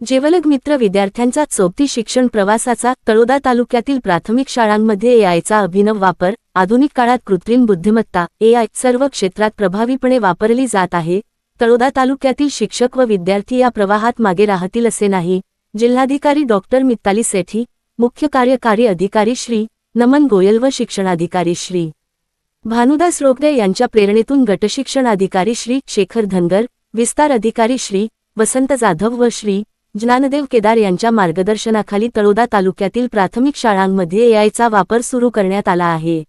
जेवलग मित्र विद्यार्थ्यांचा चौथी शिक्षण प्रवासाचा तळोदा तालुक्यातील प्राथमिक शाळांमध्ये एआयचा अभिनव वापर आधुनिक काळात कृत्रिम बुद्धिमत्ता एआय सर्व क्षेत्रात प्रभावीपणे वापरली जात आहे. तळोदा तालुक्यातील शिक्षक व विद्यार्थी या प्रवाहात मागे राहतील असे नाही. जिल्हाधिकारी डॉक्टर मित्ताली सेठी मुख्य कार्यकारी अधिकारी श्री नमन गोयल व शिक्षणाधिकारी श्री भानुदास रोगडे यांच्या प्रेरणेतून गटशिक्षणाधिकारी श्री शेखर धनगर विस्तार अधिकारी श्री वसंत जाधव व श्री ज्ञानदेव केदार यांच्या मार्गदर्शनाखाली तळोदा तालुक्यातील प्राथमिक शाळांमध्ये एआयचा वापर सुरू करण्यात आला आहे.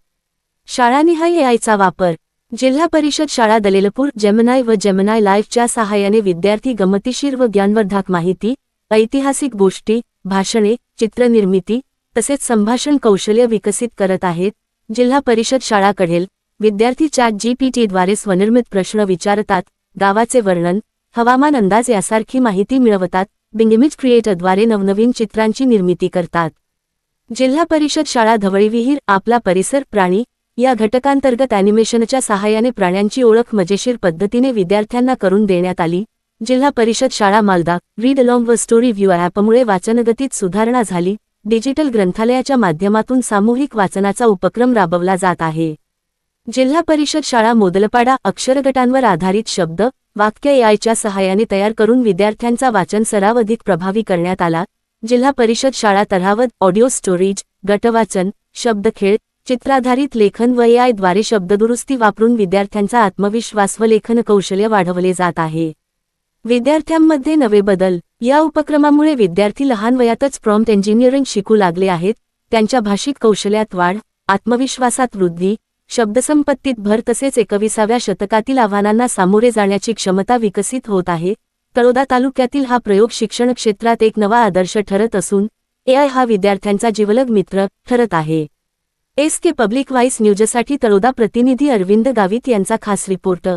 शाळानिहाय एआयचा वापर जिल्हा परिषद शाळा दलेलपूर जेमनाय व जेमनाय लाईफच्या सहाय्याने विद्यार्थी गमतीशीर व ज्ञानवर्धक माहिती ऐतिहासिक गोष्टी भाषणे चित्रनिर्मिती तसेच संभाषण कौशल्य विकसित करत आहेत. जिल्हा परिषद शाळाकडील विद्यार्थी चॅट जीपीटीद्वारे स्वनिर्मित प्रश्न विचारतात गावाचे वर्णन हवामान अंदाज यासारखी माहिती मिळवतात बिंगिमिज क्रिएटरद्वारे नवनवीन चित्रांची निर्मिती करतात. जिल्हा परिषद शाळा धवळीविहीर आपला परिसर प्राणी या घटकांतर्गत अॅनिमेशनच्या सहाय्याने प्राण्यांची ओळख मजेशीर पद्धतीने विद्यार्थ्यांना करून देण्यात आली. जिल्हा परिषद शाळा मालदा रीड अलॉंग व स्टोरी व्ह्यू ॲपमुळे वाचनगतीत सुधारणा झाली. डिजिटल ग्रंथालयाच्या माध्यमातून सामूहिक वाचनाचा उपक्रम राबवला जात आहे. जिल्हा परिषद शाळा मोदलपाडा अक्षरगटांवर आधारित शब्द वाक्य एआयच्या सहाय्याने तयार करून विद्यार्थ्यांचा वाचन सराव अधिक प्रभावी करण्यात आला. जिल्हा परिषद शाळा तरावत ऑडिओ स्टोरेज गटवाचन शब्दखेळ चित्राधारित लेखन व एआयद्वारे शब्ददुरुस्ती वापरून विद्यार्थ्यांचा आत्मविश्वास व लेखन कौशल्य वाढवले जात आहे. विद्यार्थ्यांमध्ये नवे बदल. या उपक्रमामुळे विद्यार्थी लहान वयातच प्रॉम्प्ट इंजिनिअरिंग शिकू लागले आहेत. त्यांच्या भाषिक कौशल्यात वाढ आत्मविश्वासात वृद्धी शब्दसंपत्तीत भर तसेच एकविसाव्या शतकातील आव्हानांना सामोरे जाण्याची क्षमता विकसित होत आहे. तळोदा तालुक्यातील हा प्रयोग शिक्षण क्षेत्रात एक नवा आदर्श ठरत असून एआय हा विद्यार्थ्यांचा जीवलग मित्र ठरत आहे. एस के पब्लिक वाईस न्यूजसाठी तळोदा प्रतिनिधी अरविंद गावित यांचा खास रिपोर्ट.